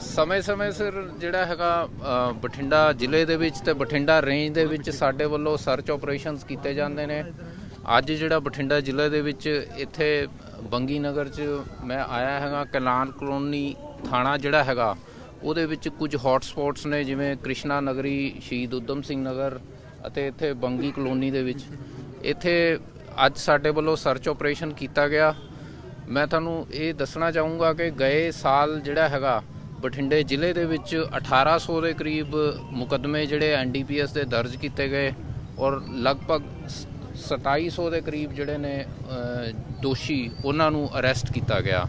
ਸਮੇਂ-ਸਮੇਂ ਸਿਰ ਜਿਹੜਾ ਹੈਗਾ ਬਠਿੰਡਾ ਜ਼ਿਲ੍ਹੇ ਦੇ ਵਿੱਚ ਤੇ ਬਠਿੰਡਾ ਰੇਂਜ ਦੇ ਵਿੱਚ ਸਾਡੇ ਵੱਲੋਂ ਸਰਚ ਆਪਰੇਸ਼ਨਸ ਕੀਤੇ ਜਾਂਦੇ ਨੇ। ਅੱਜ ਜਿਹੜਾ ਬਠਿੰਡਾ ਜ਼ਿਲ੍ਹੇ ਦੇ ਵਿੱਚ ਇੱਥੇ ਬੰਗੀ ਨਗਰ 'ਚ ਮੈਂ ਆਇਆ ਹੈਗਾ, ਕਲਾਨ ਕਲੋਨੀ ਥਾਣਾ ਜਿਹੜਾ ਹੈਗਾ, ਉਹਦੇ ਵਿੱਚ ਕੁਝ ਹੌਟ ਸਪੌਟਸ ਨੇ, ਜਿਵੇਂ ਕ੍ਰਿਸ਼ਨਾ ਨਗਰੀ, ਸ਼ਹੀਦ ਉਦਮ ਸਿੰਘ ਨਗਰ ਅਤੇ ਇੱਥੇ ਬੰਗੀ ਕਲੋਨੀ ਦੇ ਵਿੱਚ। ਇੱਥੇ ਅੱਜ ਸਾਡੇ ਵੱਲੋਂ ਸਰਚ ਆਪਰੇਸ਼ਨ ਕੀਤਾ ਗਿਆ। ਮੈਂ ਤੁਹਾਨੂੰ ਇਹ ਦੱਸਣਾ ਚਾਹੂੰਗਾ ਕਿ ਗਏ ਸਾਲ ਜਿਹੜਾ ਹੈਗਾ ਬਠਿੰਡੇ ਜ਼ਿਲ੍ਹੇ ਦੇ ਵਿੱਚ 1800 ਦੇ ਕਰੀਬ ਮੁਕੱਦਮੇ ਜਿਹੜੇ ਐਨਡੀਪੀਐਸ ਦੇ ਦਰਜ ਕੀਤੇ ਗਏ ਔਰ ਲਗਭਗ ਸ- 2700 ਦੇ ਕਰੀਬ ਜਿਹੜੇ ਨੇ ਦੋਸ਼ੀ ਉਹਨਾਂ ਨੂੰ ਅਰੈਸਟ ਕੀਤਾ ਗਿਆ।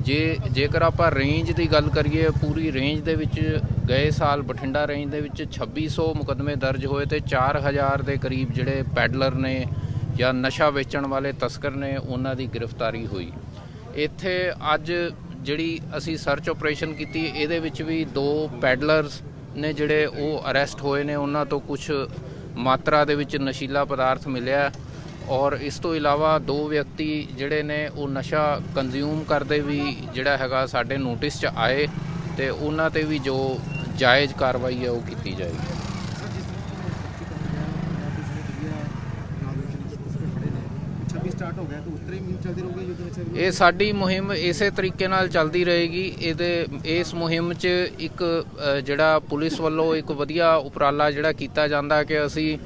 ਜੇ, ਜੇਕਰ ਆਪਾਂ ਰੇਂਜ ਦੀ ਗੱਲ ਕਰੀਏ, ਪੂਰੀ ਰੇਂਜ ਦੇ ਵਿੱਚ ਗਏ ਸਾਲ ਬਠਿੰਡਾ ਰੇਂਜ ਦੇ ਵਿੱਚ 2600 ਮੁਕੱਦਮੇ ਦਰਜ ਹੋਏ ਤੇ 4000 ਦੇ ਕਰੀਬ ਜਿਹੜੇ ਪੈਡਲਰ ਨੇ ਜਾਂ ਨਸ਼ਾ ਵੇਚਣ ਵਾਲੇ ਤਸਕਰ ਨੇ, ਉਹਨਾਂ ਦੀ ਗ੍ਰਿਫਤਾਰੀ ਹੋਈ। ਇੱਥੇ ਅੱਜ ਜਿਹੜੀ ਅਸੀਂ ਸਰਚ ਆਪਰੇਸ਼ਨ ਕੀਤੀ, ਇਹਦੇ ਵਿੱਚ ਵੀ ਦੋ ਪੈਡਲਰਸ ਨੇ ਜਿਹੜੇ ਉਹ ਅਰੈਸਟ ਹੋਏ ਨੇ। ਉਹਨਾਂ ਤੋਂ ਕੁਝ ਮਾਤਰਾ ਦੇ ਵਿੱਚ ਨਸ਼ੀਲਾ ਪਦਾਰਥ ਮਿਲਿਆ ਔਰ ਇਸ ਤੋਂ ਇਲਾਵਾ ਦੋ ਵਿਅਕਤੀ ਜਿਹੜੇ ਨੇ, ਉਹ ਨਸ਼ਾ ਕੰਜ਼ਿਊਮ ਕਰਦੇ ਵੀ ਜਿਹੜਾ ਹੈਗਾ ਸਾਡੇ ਨੋਟਿਸ 'ਚ ਆਏ ਤੇ ਉਹਨਾਂ ਤੇ ਵੀ ਜੋ ਜਾਇਜ਼ ਕਾਰਵਾਈ ਹੈ ਉਹ ਕੀਤੀ ਜਾਏਗੀ। ਸਟਾਰਟ ਹੋ ਗਿਆ, ਤਾਂ ਉਸ ਤਰ੍ਹਾਂ ਹੀ ਮੁਹਿੰਮ ਚੱਲਦੀ ਰਹੂਗੀ, ਯੁੱਧ ਵਿੱਚ ਇਹ ਸਾਡੀ ਮੁਹਿੰਮ ਇਸੇ ਤਰੀਕੇ ਨਾਲ ਚੱਲਦੀ ਰਹੇਗੀ। ਇਹਦੇ, ਇਸ ਮੁਹਿੰਮ 'ਚ ਇੱਕ ਜਿਹੜਾ ਪੁਲਿਸ ਵੱਲੋਂ ਇੱਕ ਵਧੀਆ ਉਪਰਾਲਾ ਜਿਹੜਾ ਕੀਤਾ ਜਾਂਦਾ ਕਿ ਅਸੀਂ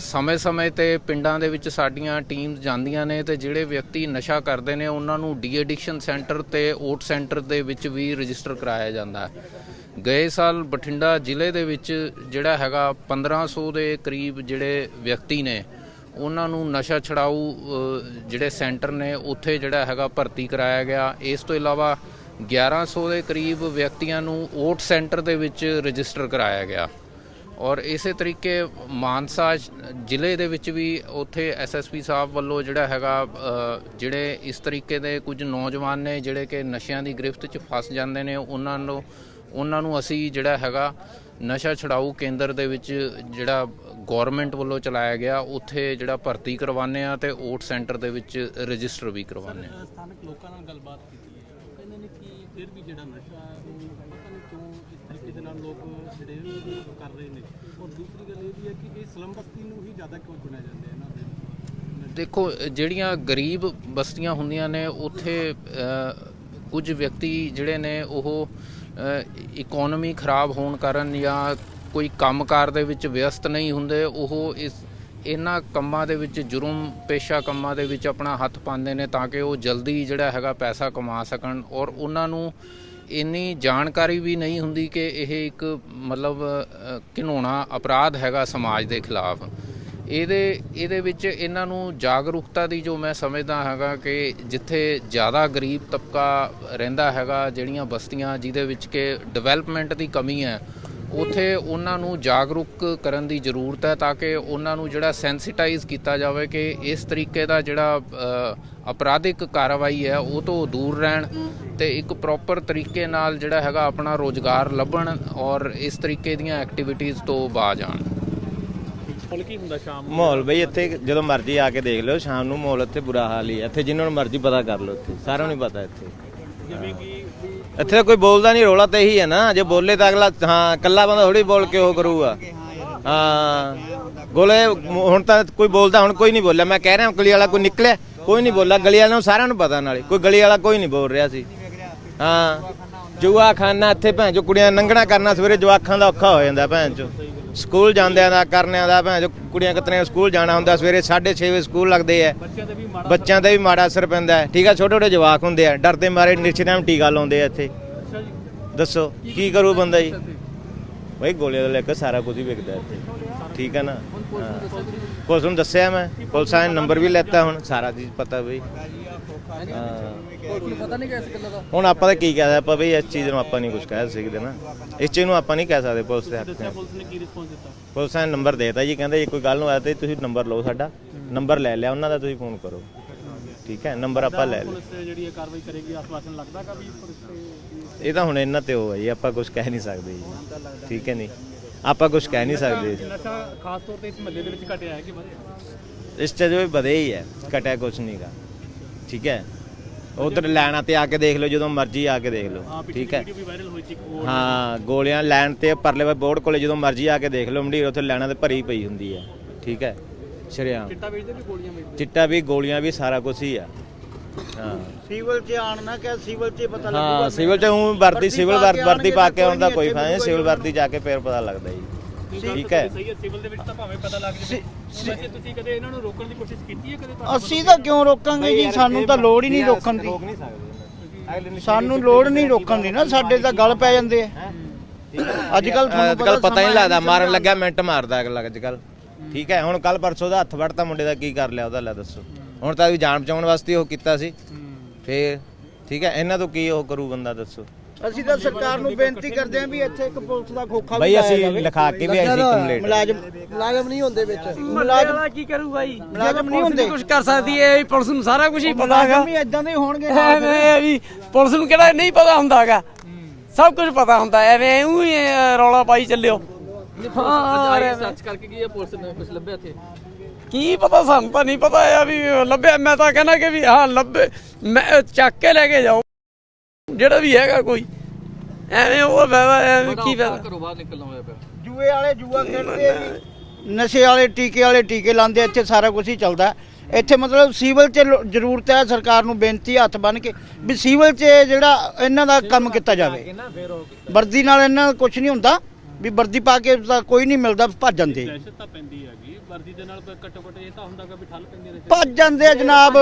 ਸਮੇਂ-ਸਮੇਂ ਤੇ ਪਿੰਡਾਂ ਦੇ ਵਿੱਚ ਸਾਡੀਆਂ ਟੀਮਸ ਜਾਂਦੀਆਂ ਨੇ ਤੇ ਜਿਹੜੇ ਵਿਅਕਤੀ ਨਸ਼ਾ ਕਰਦੇ ਨੇ, ਉਹਨਾਂ ਨੂੰ ਡੀ ਐਡਿਕਸ਼ਨ ਸੈਂਟਰ ਤੇ ਓਟ ਸੈਂਟਰ ਦੇ ਵਿੱਚ ਵੀ ਰਜਿਸਟਰ ਕਰਾਇਆ ਜਾਂਦਾ ਹੈ। ਗਏ ਸਾਲ ਬਠਿੰਡਾ ਜ਼ਿਲ੍ਹੇ ਦੇ ਵਿੱਚ ਜਿਹੜਾ ਹੈਗਾ 1500 ਦੇ ਕਰੀਬ ਜਿਹੜੇ ਵਿਅਕਤੀ ਨੇ ਉਹਨਾਂ ਨੂੰ ਨਸ਼ਾ ਛਡਾਊ ਜਿਹੜੇ ਸੈਂਟਰ ਨੇ, ਉੱਥੇ ਜਿਹੜਾ ਹੈਗਾ ਭਰਤੀ ਕਰਾਇਆ ਗਿਆ। ਇਸ ਤੋਂ ਇਲਾਵਾ 1100 ਦੇ ਕਰੀਬ ਵਿਅਕਤੀਆਂ ਨੂੰ ਓਟ ਸੈਂਟਰ ਦੇ ਵਿੱਚ ਰਜਿਸਟਰ ਕਰਾਇਆ ਗਿਆ। ਔਰ ਇਸੇ ਤਰੀਕੇ ਮਾਨਸਾ ਜ਼ਿਲ੍ਹੇ ਦੇ ਵਿੱਚ ਵੀ ਉੱਥੇ ਐਸਐਸਪੀ ਸਾਹਿਬ ਵੱਲੋਂ ਜਿਹੜਾ ਹੈਗਾ ਜਿਹੜੇ ਇਸ ਤਰੀਕੇ ਦੇ ਕੁਝ ਨੌਜਵਾਨ ਨੇ, ਜਿਹੜੇ ਕਿ ਨਸ਼ਿਆਂ ਦੀ ਗ੍ਰਿਫਤ 'ਚ ਫਸ ਜਾਂਦੇ ਨੇ, ਉਹਨਾਂ ਨੂੰ ਉਹਨਾਂ ਨੂੰ ਅਸੀਂ ਜਿਹੜਾ ਹੈਗਾ ਨਸ਼ਾ ਛਡਾਊ ਕੇਂਦਰ ਦੇ ਵਿੱਚ ਜਿਹੜਾ ਗਵਰਨਮੈਂਟ ਵੱਲੋਂ ਚਲਾਇਆ ਗਿਆ ਉੱਥੇ ਜਿਹੜਾ ਭਰਤੀ ਕਰਵਾਉਂਦੇ ਆ ਤੇ ਓਟ ਸੈਂਟਰ ਦੇ ਵਿੱਚ ਰਜਿਸਟਰ ਵੀ ਕਰਵਾਉਂਦੇ ਆ ਸਥਾਨਕ ਲੋਕਾਂ ਨਾਲ ਗੱਲਬਾਤ ਕੀਤੀ ਹੈ। ਉਹ ਕਹਿੰਦੇ ਨੇ ਕਿ ਫਿਰ ਵੀ ਜਿਹੜਾ ਨਸ਼ਾ ਹੈ ਉਹ ਪਤਾ ਨਹੀਂ ਕਿਉਂ ਇਸ ਤਰੀਕੇ ਦੇ ਨਾਲ ਲੋਕ ਜਿਹੜੇ ਉਹ ਕਰ ਰਹੇ ਨੇ। ਔਰ ਦੂਸਰੀ ਗੱਲ ਇਹ ਵੀ ਹੈ ਕਿ ਇਹ ਸਲਮ ਬਸਤੀ ਨੂੰ ਹੀ ਜ਼ਿਆਦਾ ਕਿਉਂ ਚੁਣਿਆ ਜਾਂਦਾ ਹੈ ਇਹਨਾਂ ਦੇ ਦੇਖੋ ਜਿਹੜੀਆਂ ਗਰੀਬ ਬਸਤੀਆਂ ਹੁੰਦੀਆਂ ਨੇ ਉੱਥੇ ਕੁਝ ਵਿਅਕਤੀ ਜਿਹੜੇ ਨੇ ਉਹ ਇਕਨੋਮੀ ਖਰਾਬ ਹੋਣ ਕਾਰਨ ਜਾਂ ਕੋਈ ਕੰਮਕਾਰ ਦੇ ਵਿੱਚ ਵਿਅਸਤ ਨਹੀਂ ਹੁੰਦੇ, ਉਹ ਇਸ ਇਹਨਾਂ ਕੰਮਾਂ ਦੇ ਵਿੱਚ ਜੁਰਮ ਪੇਸ਼ਾ ਕੰਮਾਂ ਦੇ ਵਿੱਚ ਆਪਣਾ ਹੱਥ ਪਾਉਂਦੇ ਨੇ ਤਾਂ ਕਿ ਉਹ ਜਲਦੀ ਜਿਹੜਾ ਹੈਗਾ ਪੈਸਾ ਕਮਾ ਸਕਣ ਔਰ ਉਹਨਾਂ ਨੂੰ ਇੰਨੀ ਜਾਣਕਾਰੀ ਵੀ ਨਹੀਂ ਹੁੰਦੀ ਕਿ ਇਹ ਇੱਕ ਮਤਲਬ ਘਿਨੌਣਾ ਅਪਰਾਧ ਹੈਗਾ ਸਮਾਜ ਦੇ ਖਿਲਾਫ। ਇਹਦੇ ਇਹਦੇ ਵਿੱਚ ਇਹਨਾਂ ਨੂੰ ਜਾਗਰੂਕਤਾ ਦੀ ਜੋ ਮੈਂ ਸਮਝਦਾ ਹੈਗਾ ਕਿ ਜਿੱਥੇ ਜ਼ਿਆਦਾ ਗਰੀਬ ਤਬਕਾ ਰਹਿੰਦਾ ਹੈਗਾ, ਜਿਹੜੀਆਂ ਬਸਤੀਆਂ ਜਿਹਦੇ ਵਿੱਚ ਕਿ ਡਿਵੈਲਪਮੈਂਟ ਦੀ ਕਮੀ ਹੈ, ਉਥੇ ਉਹਨਾਂ ਨੂੰ ਜਾਗਰੂਕ ਕਰਨ ਦੀ ਜ਼ਰੂਰਤ ਹੈ ਤਾਂ ਕਿ ਉਹਨਾਂ ਨੂੰ ਜਿਹੜਾ ਸੈਂਸਿਟਾਈਜ਼ ਕੀਤਾ ਜਾਵੇ ਕਿ ਇਸ ਤਰੀਕੇ ਦਾ ਜਿਹੜਾ ਅਪਰਾਧਿਕ ਕਾਰਵਾਈ ਹੈ, ਉਹ ਤੋਂ ਦੂਰ ਰਹਿਣ ਤੇ ਇੱਕ ਪ੍ਰੋਪਰ ਤਰੀਕੇ ਨਾਲ ਜਿਹੜਾ ਹੈਗਾ ਆਪਣਾ ਰੋਜ਼ਗਾਰ ਲੱਭਣ ਔਰ ਇਸ ਤਰੀਕੇ ਦੀਆਂ ਐਕਟੀਵਿਟੀਜ਼ ਤੋਂ ਬਾਜ ਆਣ ਹੁਣ ਕੀ ਹੁੰਦਾ ਸ਼ਾਮ ਮਾਹੌਲ ਬਈ ਇੱਥੇ ਜਦੋਂ ਮਰਜ਼ੀ ਆ ਕੇ ਦੇਖ ਲਿਓ ਸ਼ਾਮ ਨੂੰ ਮਾਹੌਲ ਇੱਥੇ ਬੁਰਾ ਹਾਲ ਹੀ ਹੈ ਇੱਥੇ ਜਿੰਨਾਂ ਨੂੰ ਮਰਜ਼ੀ ਪਤਾ ਕਰ ਲਓ ਇੱਥੇ ਸਾਰਿਆਂ ਨੂੰ ਹੀ ਪਤਾ ਇੱਥੇ। ਜਿਵੇਂ ਕਿ ਇੱਥੇ ਤਾਂ ਕੋਈ ਬੋਲਦਾ ਨਹੀਂ ਰੋਲਾ ਤਾਂ ਇਹੀ ਹੈ ਨਾ। ਜੇ ਬੋਲੇ ਤਾਂ ਅਗਲਾ ਹਾਂ ਕੱਲਾ ਬੰਦਾ ਥੋੜੀ ਬੋਲ ਕੇ ਉਹ ਕਰੂਗਾ। ਹਾਂ ਗੋਲੇ ਹੁਣ ਤਾਂ ਕੋਈ ਬੋਲਦਾ ਹੁਣ ਕੋਈ ਨਹੀਂ ਬੋਲਿਆ। ਮੈਂ ਕਹਿ ਰਿਹਾ ਗਲੀ ਵਾਲਾ ਕੋਈ ਨਿਕਲਿਆ ਕੋਈ ਨਹੀਂ ਬੋਲਾ ਗਲੀ ਵਾਲਿਆਂ ਨੂੰ ਸਾਰਿਆਂ ਨੂੰ ਪਤਾ ਨਾਲੇ ਕੋਈ ਗਲੀ ਵਾਲਾ ਕੋਈ ਨਹੀਂ ਬੋਲ ਰਿਹਾ ਸੀ। ਹਾਂ ਜੁਆ ਖਾਨਾ ਇੱਥੇ ਭੈਣ ਜੋ ਕੁੜੀਆਂ ਨੰਗਣਾ ਕਰਨਾ ਸਵੇਰੇ ਜਵਾਖਾਂ ਦਾ ਔਖਾ ਹੋ ਜਾਂਦਾ ਭੈਣ ਚੋ ਸਕੂਲ ਜਾਂਦਿਆਂ ਦਾ ਕਰਨਿਆਂ ਦਾ ਭੈਣ ਜੋ ਕੁੜੀਆਂ ਕਿਤਨੇ ਸਕੂਲ ਜਾਣਾ ਹੁੰਦਾ ਸਵੇਰੇ 6:30 ਵਜੇ ਸਕੂਲ ਲੱਗਦੇ ਆ। ਬੱਚਿਆਂ ਦੇ ਵੀ ਮਾੜਾ ਬੱਚਿਆਂ ਤੇ ਵੀ ਮਾੜਾ ਅਸਰ ਪੈਂਦਾ ਹੈ। ਠੀਕ ਆ ਛੋਟੇ ਛੋਟੇ ਜਵਾਕ ਹੁੰਦੇ ਆ ਡਰਦੇ ਮਾਰੇ ਨਿਸ਼ਚਿਤ ਟਾਈਮ ਟੀਕਾ ਲਾਉਂਦੇ ਆ ਇੱਥੇ। ਦੱਸੋ ਕੀ ਕਰੂ ਬੰਦਾ ਜੀ? ਬਈ ਗੋਲੀਆਂ ਦਾ ਲੈ ਕੇ ਸਾਰਾ ਕੁਝ ਹੀ ਵਿਕਦਾ ਇੱਥੇ। ਠੀਕ ਹੈ ਨਾ। ਪੁਲਿਸ ਨੂੰ ਦੱਸਿਆ ਮੈਂ ਪੁਲਿਸ ਨੇ ਨੰਬਰ ਵੀ ਲੈਤਾ ਹੁਣ ਸਾਰਾ ਚੀਜ਼ ਪਤਾ ਬਈ ਹਾਂ। ਪਤਾ ਨਹੀਂ ਕਿਸ ਗੱਲਾਂ ਦਾ? ਹੁਣ ਆਪਾਂ ਤਾਂ ਕੀ ਕਹਿ ਸਕਦੇ ਆਪਾਂ ਬਈ ਇਸ ਚੀਜ਼ ਨੂੰ ਆਪਾਂ ਨਹੀਂ ਕੁਝ ਕਹਿ ਸਕਦੇ ਨਾ। ਇਸ ਚੀਜ਼ ਨੂੰ ਆਪਾਂ ਨਹੀਂ ਕਹਿ ਸਕਦੇ ਪੁਲਿਸ ਦੇ ਹੱਥ ਦੱਸਿਆ ਪੁਲਿਸ ਨੇ ਕੀ ਰਿਸਪੌਂਸ ਦਿੱਤਾ? ਪੁਲਿਸ ਨੇ ਨੰਬਰ ਦੇਤਾ ਜੀ ਕਹਿੰਦੇ ਜੇ ਕੋਈ ਗੱਲ ਨੂੰ ਆਇਆ ਤੇ ਤੁਸੀਂ ਨੰਬਰ ਲਓ ਸਾਡਾ ਨੰਬਰ ਲੈ ਲਿਆ ਉਹਨਾਂ ਦਾ ਤੁਸੀਂ ਫੋਨ ਕਰੋ। ਠੀਕ ਹੈ ਨੰਬਰ ਆਪਾਂ ਲੈ ਲਿਆ। ਪੁਲਿਸ ਜਿਹੜੀ ਇਹ ਕਾਰਵਾਈ ਕਰੇਗੀ ਆਸਵਾਸ਼ਨ ਲੱਗਦਾ ਕਾ ਵੀ ਪੁਲਿਸ ਤੇ ਇਹ ਤਾਂ ਹੁਣ ਇਹਨਾਂ ਤੇ ਉਹ ਹੈ ਜੀ ਆਪਾਂ ਕੁਝ ਕਹਿ ਨਹੀਂ ਸਕਦੇ ਜੀ। ਠੀਕ ਹੈ ਨਹੀਂ ਆਪਾਂ ਕੁਝ ਕਹਿ ਨਹੀਂ ਸਕਦੇ। ਨਸ਼ਾ ਖਾਸ ਤੌਰ ਤੇ ਇਸ ਮਹੱਲੇ ਦੇ ਵਿੱਚ ਘਟਿਆ ਹੈ ਕਿ ਵਧਿਆ ਇਸ ਚ ਜੋ ਵਧੇ ਹੀ ਹੈ ਘਟਿਆ ਕੁਝ ਨਹੀਂਗਾ ਠੀਕ ਹੈ? ਉਧਰ ਲੈਣਾ ਤੇ ਆ ਕੇ ਦੇਖ ਲਓ ਜਦੋਂ ਮਰਜ਼ੀ ਆ ਕੇ ਦੇਖ ਲਓ। ਠੀਕ ਹੈ? ਵੀ ਹਾਂ ਗੋਲੀਆਂ ਲੈਣ ਤੇ ਪਰਲੇ ਵੇ ਬੋਰਡ ਕੋਲੇ ਜਦੋਂ ਮਰਜ਼ੀ ਆ ਕੇ ਦੇਖ ਲਓ ਮੰਡੀਰ ਉੱਥੇ ਲੈਣਾ ਤੇ ਭਰੀ ਪਈ ਹੁੰਦੀ ਹੈ। ਠੀਕ ਹੈ? ਸ਼ਰਿਆਮ। ਚਿੱਟਾ ਵੇਚਦੇ ਵੀ ਗੋਲੀਆਂ ਵੇਚਦੇ? ਚਿੱਟਾ ਵੀ ਗੋਲੀਆਂ ਵੀ ਸਾਰਾ ਕੁਝ ਹੀ ਆ। ਹਾਂ ਸਿਵਲ 'ਚ ਆਣ ਨਾ ਕਿ ਸਿਵਲ 'ਚ ਪਤਾ ਹਾਂ ਸਿਵਲ ਤੇ ਹੂੰ ਵਰਦੀ ਸਿਵਲ ਵਰ- ਵਰਦੀ ਪਾ ਕੇ ਆਉਣ ਦਾ ਕੋਈ ਫਾਇਦਾ ਨਹੀਂ ਸਿਵਲ ਵਰਦੀ ਜਾ ਕੇ ਫੇਰ ਪਤਾ ਲੱਗਦਾ ਜੀ। ਠੀਕ ਹੈ। ਸਹੀ ਹੈ ਸਿਵਲ ਦੇ ਵਿੱਚ ਤਾਂ ਭਾਵੇਂ ਪਤਾ ਲੱਗ ਜਾਵੇ। ਵੈਸੇ ਤੁਸੀਂ ਕਦੇ ਇਹਨਾਂ ਨੂੰ ਰੋਕਣ ਦੀ ਕੋਸ਼ਿਸ਼ ਕੀਤੀ ਹੈ ਕਦੇ ਤੁਹਾਨੂੰ ਅਸੀਂ ਤਾਂ ਕਿਉਂ ਰੋਕਾਂਗੇ ਜੀ? ਸਾਨੂੰ ਤਾਂ ਲੋੜ ਹੀ ਨਹੀਂ ਰੋਕਣ ਦੀ। ਰੋਕ ਨਹੀਂ ਸਕਦੇ ਸਾਨੂੰ ਲੋੜ ਨਹੀਂ ਰੋਕਣ ਦੀ ਨਾ ਸਾਡੇ ਤਾਂ ਗਲ ਪੈ ਜਾਂਦੇ ਆ। ਅੱਜ ਕੱਲ ਕੱਲ ਪਤਾ ਹੀ ਨਹੀਂ ਲੱਗਦਾ ਮਾਰਨ ਲੱਗਿਆ ਮਿੰਟ ਮਾਰਦਾ ਅੱਜ ਕੱਲ ਠੀਕ ਹੈ ਹੁਣ ਕੱਲ ਪਰਸੋਂ ਦਾ ਹੱਥ ਵੜਤਾ ਮੁੰਡੇ ਦਾ ਕੀ ਕਰ ਲਿਆ ਉਹਦਾ ਲੈ ਦੱਸੋ। ਹੁਣ ਤਾਂ ਵੀ ਜਾਨ ਬਚਾਉਣ ਵਾਸਤੇ ਉਹ ਕੀਤਾ ਸੀ। ਫੇਰ ਠੀਕ ਹੈ ਇਹਨਾਂ ਤੋਂ ਕੀ ਉਹ ਕਰੂ ਬੰਦਾ ਦੱਸੋ। ਅਸੀਂ ਤਾਂ ਸਰਕਾਰ ਨੂੰ ਬੇਨਤੀ ਕਰਦੇ ਆਂ ਵੀ ਇੱਥੇ ਇੱਕ ਪੁਲਿਸ ਦਾ ਖੋਖਾ ਬਈ ਅਸੀਂ ਲਿਖਾ ਕੇ ਵੀ ਆਏ ਸੀ ਕੰਪਲੀਟ ਮੁਲਾਜ਼ਮ ਮੁਲਾਜ਼ਮ ਨਹੀਂ ਹੁੰਦੇ ਵਿੱਚ। ਮੁਲਾਜ਼ਮ ਕੀ ਕਰੂ ਬਾਈ? ਮੁਲਾਜ਼ਮ ਨਹੀਂ ਹੁੰਦੇ। ਕੁਝ ਕਰ ਸਕਦੀ ਹੈ ਪੁਲਿਸ ਨੂੰ ਸਾਰਾ ਕੁਝ ਹੀ ਪਤਾ ਹੈਗਾ। ਵੀ ਇਦਾਂ ਦੇ ਹੋਣਗੇ ਐਵੇਂ ਇਹ ਵੀ ਪੁਲਿਸ ਨੂੰ ਕਿਹੜਾ ਨਹੀਂ ਪਤਾ ਹੁੰਦਾਗਾ ਸਭ ਕੁਝ ਪਤਾ ਹੁੰਦਾ ਐਵੇਂ ਉਹ ਰੌਲਾ ਪਾਈ ਚੱਲਿਓ। ਹਾਂ। ਸਰਚ ਕਰਕੇ ਕੀ ਇਹ ਪੁਲਿਸ ਨੇ ਕੁਝ ਲੱਭਿਆ ਇੱਥੇ? ਕੀ ਪਤਾ ਸਾਨੂੰ ਤਾਂ ਨਹੀਂ ਪਤਾ ਆ ਵੀ ਲੱਭਿਆ। ਮੈਂ ਤਾਂ ਕਹਿੰਦਾ ਕਿ ਵੀ ਹਾਂ ਲੱਭੇ। ਮੈਂ ਚੱਕ ਕੇ ਲੈ ਕੇ ਜਾਓ ਜਿਹੜਾ ਵੀ ਹੈਗਾ ਕੋਈ। ਐਵੇਂ ਉਹ ਫਾਇਦਾ ਐਵੇਂ ਕੀ ਫਾਇਦਾ? ਘਰੋਂ ਬਾਹਰ ਨਿਕਲਣਾ ਹੋਇਆ ਪਿਆ। ਜੂਏ ਵਾਲੇ ਜੂਆ ਖੇਡਦੇ ਨਸ਼ੇ ਵਾਲੇ ਟੀਕੇ ਵਾਲੇ ਟੀਕੇ ਲਾਉਂਦੇ ਇੱਥੇ ਸਾਰਾ ਕੁਝ ਹੀ ਚੱਲਦਾ। ਇੱਥੇ ਮਤਲਬ ਸਿਵਲ 'ਚ ਜ਼ਰੂਰਤ ਹੈ ਸਰਕਾਰ ਨੂੰ ਬੇਨਤੀ ਹੱਥ ਬੰਨ ਕੇ ਵੀ ਸਿਵਲ 'ਚ ਜਿਹੜਾ ਇਹਨਾਂ ਦਾ ਕੰਮ ਕੀਤਾ ਜਾਵੇ। ਵਰਦੀ ਨਾਲ ਇਹਨਾਂ ਦਾ ਕੁਝ ਨਹੀਂ ਹੁੰਦਾ। ਵੀ ਵਰਦੀ ਪਾ ਕੇ ਤਾਂ ਕੋਈ ਨਹੀਂ ਮਿਲਦਾ ਭੱਜ ਜਾਂਦੇ। ਦਹਿਸ਼ਤ ਤਾਂ ਪੈਂਦੀ ਹੈਗੀ ਵਰਦੀ ਦੇ ਨਾਲ ਘੱਟੋ ਘੱਟ ਇਹ ਤਾਂ ਹੁੰਦਾਗਾ ਵੀ ਠੱਲ ਪੈਂਦੀ ਰਹੇ। ਭੱਜ ਜਾਂਦੇ ਆ ਜਨਾਬ।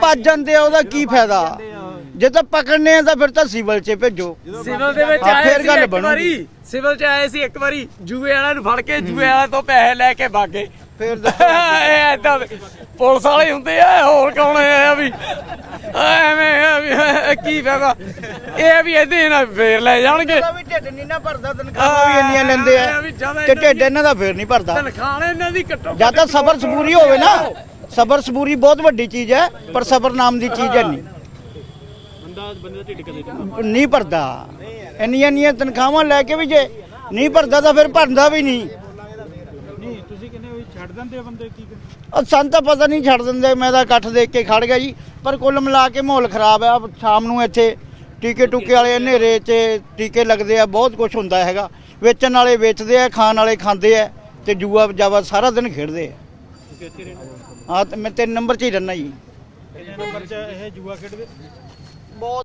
ਭੱਜ ਜਾਂਦੇ ਆ ਉਹਦਾ ਕੀ ਫਾਇਦਾ? ਜੇ ਤਾਂ ਪਕੜਨੇ ਆ ਤਾਂ ਫਿਰ ਤਾਂ ਸਿਵਲ 'ਚ ਭੇਜੋ। ਸਿਵਲ ਦੇ ਵਿੱਚ ਹਾਂ, ਆਏ ਫਿਰ ਸੀ ਗੱਲ ਇੱਕ ਬਣੂਗੀ। ਵਾਰੀ ਸਿਵਲ 'ਚ ਆਏ ਸੀ ਇੱਕ ਵਾਰੀ ਜੂਏ ਵਾਲਿਆਂ ਨੂੰ ਫੜ ਕੇ ਜੂਏ ਵਾਲਿਆਂ ਤੋਂ ਪੈਸੇ ਲੈ ਕੇ ਭਾਗੇ। ਫਿਰ ਇਹ ਏਦਾਂ ਦੇ ਪੁਲਿਸ ਵਾਲੇ ਹੁੰਦੇ ਆ ਹੋਰ ਕੌਣ ਆ ਵੀ? ਐਵੇਂ ਆ ਵੀ ਕੀ ਫਾਇਦਾ? ਇਹ ਵੀ ਇਹਦੇ ਨਾਲ ਫੇਰ ਲੈ ਜਾਣਗੇ। ਵੀ ਢਿੱਡ ਨਹੀਂ ਨਾ ਭਰਦਾ ਤਨਖਾਹਾਂ ਵੀ ਇੰਨੀਆਂ ਲੈਂਦੇ ਆ। ਤੇ ਢਿੱਡ ਇਹਨਾਂ ਦਾ ਫੇਰ ਨਹੀਂ ਭਰਦਾ। ਤਨਖਾਹ ਇਹਨਾਂ ਦੀ ਘੱਟੋ ਜਾਂ ਤਾਂ ਸਬਰ ਸਬੂਰੀ ਹੋਵੇ ਨਾ ਸਬਰ ਸਬੂਰੀ ਬਹੁਤ ਵੱਡੀ ਚੀਜ਼ ਹੈ ਪਰ ਸਬਰ ਨਾਮ ਦੀ ਚੀਜ਼ ਹੈ ਨਹੀਂ। ਬੰਦਾ ਬੰਦੇ ਦਾ ਢਿੱਡ ਕਦੇ ਨਹੀਂ ਭਰਦਾ। ਇੰਨੀਆਂ ਇੰਨੀਆਂ ਤਨਖਾਹਾਂ ਲੈ ਕੇ ਵੀ ਜੇ ਨਹੀਂ ਭਰਦਾ ਤਾਂ ਫਿਰ ਭਰਦਾ ਵੀ ਨਹੀਂ। ਦਿੰਦੇ ਬੰਦੇ ਕੀ ਉਹ ਸਾਨੂੰ ਤਾਂ ਪਤਾ ਨਹੀਂ ਛੱਡ ਦਿੰਦੇ ਮੈਂ ਤਾਂ ਇਕੱਠ ਦੇਖ ਕੇ ਖੜ ਗਿਆ ਜੀ। ਪਰ ਕੁੱਲ ਮਿਲਾ ਕੇ ਮਾਹੌਲ ਖਰਾਬ ਆ ਸ਼ਾਮ ਨੂੰ ਇੱਥੇ ਟੀਕੇ ਟੂਕੇ ਵਾਲੇ ਹਨੇਰੇ 'ਚ ਟੀਕੇ ਲੱਗਦੇ ਆ ਬਹੁਤ ਕੁਝ ਹੁੰਦਾ ਹੈਗਾ। ਵੇਚਣ ਵਾਲੇ ਵੇਚਦੇ ਆ ਖਾਣ ਵਾਲੇ ਖਾਂਦੇ ਆ ਤੇ ਜੂਆ ਜਾਵਾ ਸਾਰਾ ਦਿਨ ਖੇਡਦੇ ਆ। ਹਾਂ ਤੇ ਮੈਂ ਤਿੰਨ ਨੰਬਰ 'ਚ ਹੀ ਰਹਿਣਾ ਜੀ। ਨੰਬਰ 'ਚ ਇਹ ਜੂਆ ਖੇਡਦੇ?